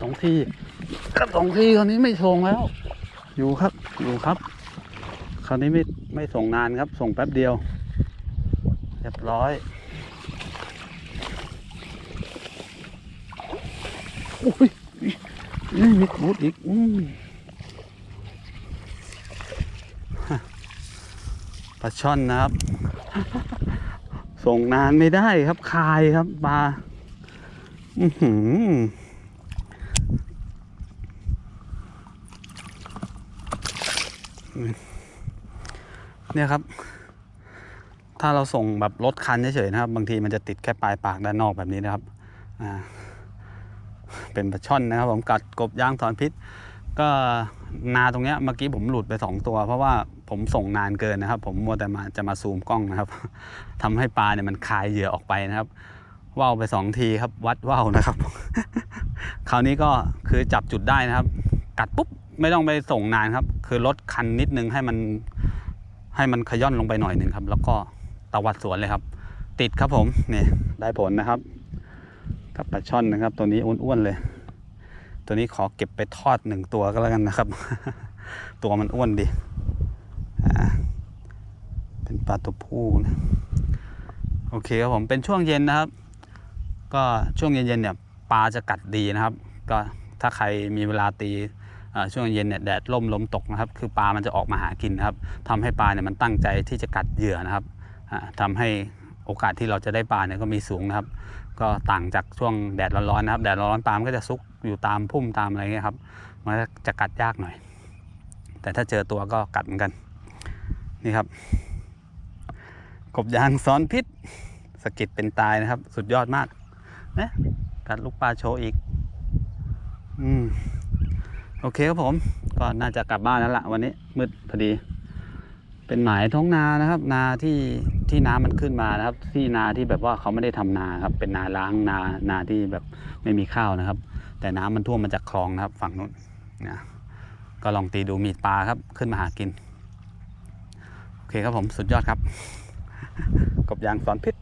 สองทีกัดสองทีคราวนี้ไม่ส่งแล้ว อยู่ครับ อยู่ครับ คราวนี้ไม่ไม่ส่งนานครับ ส่งแป๊บเดียว เรียบร้อยโอ้ยนี่มีบูดอีกอืปลาช่อนนะครับ ส่งนานไม่ได้ครับคายครับปลาอือหือ เนี่ยครับ ถ้าเราส่งแบบรถคันเฉยๆนะครับ บางทีมันจะติดแค่ปลายปากด้านนอกแบบนี้นะครับอ่าเป็นปลาช่อนนะครับ ผมกัดกบยางถอนพิษ ก็นาตรงเนี้ยเมื่อกี้ผมหลุดไปสองตัว เพราะว่าผมส่งนานเกินนะครับ ผมมัวแต่มาจะมาซูมกล้องนะครับทำให้ปลาเนี่ยมันคายเหยื่อออกไปนะครับว่าวไปสองทีครับ วัดว่าวนะครับ คราวนี้ก็คือจับจุดได้นะครับ กัดปุ๊บ ไม่ต้องไปส่งนานครับ คือลดคันนิดนึงให้มันให้มันขย่อนลงไปหน่อยหนึ่งครับ แล้วก็ตวัดสวนเลยครับ ติดครับผมนี่ได้ผลนะครับกับปลาช่อนนะครับ ตัวนี้อ้วนๆเลย ตัวนี้ขอเก็บไปทอดหนึ่งตัวก็แล้วกันนะครับ ตัวมันอ้วนดีอ่าเป็นปลาตัวผู้นะโอเคครับผมเป็นช่วงเย็นนะครับ ก็ช่วงเย็นๆเนี่ยปลาจะกัดดีนะครับ ก็ถ้าใครมีเวลาตี ช่วงเย็นเนี่ยแดดล่มลมตกนะครับ คือปลามันจะออกมาหากินนะครับทำให้ปลาเนี่ยมันตั้งใจที่จะกัดเหยื่อนะครับอ่าทำให้โอกาสที่เราจะได้ปลาเนี่ยก็มีสูงนะครับ ก็ต่างจากช่วงแดดร้อนๆนะครับ แดดร้อนๆปลามันก็จะซุกอยู่ตามพุ่มตามอะไรเงี้ยครับ มันจะกัดยากหน่อย แต่ถ้าเจอตัวก็กัดเหมือนกัน นี่ครับ กบยางซ้อนพิษสกิดเป็นตายนะครับ สุดยอดมากนะกัดลูกปลาโชว์อีก อืม โอเคครับผม ก็น่าจะกลับบ้านแล้วละวันนี้มืดพอดี เป็นหมายท้องนานะครับ นาที่ที่น้ำมันขึ้นมานะครับ ที่นาที่แบบว่าเขาไม่ได้ทำนาครับ เป็นนาล้างนานาที่แบบไม่มีข้าวนะครับ แต่น้ำมันท่วมมาจากคลองนะครับ ฝั่งนู้นนะก็ลองตีดูมีปลาครับ ขึ้นมาหากิน โอเคครับผมสุดยอดครับ กบยางสอนพิษ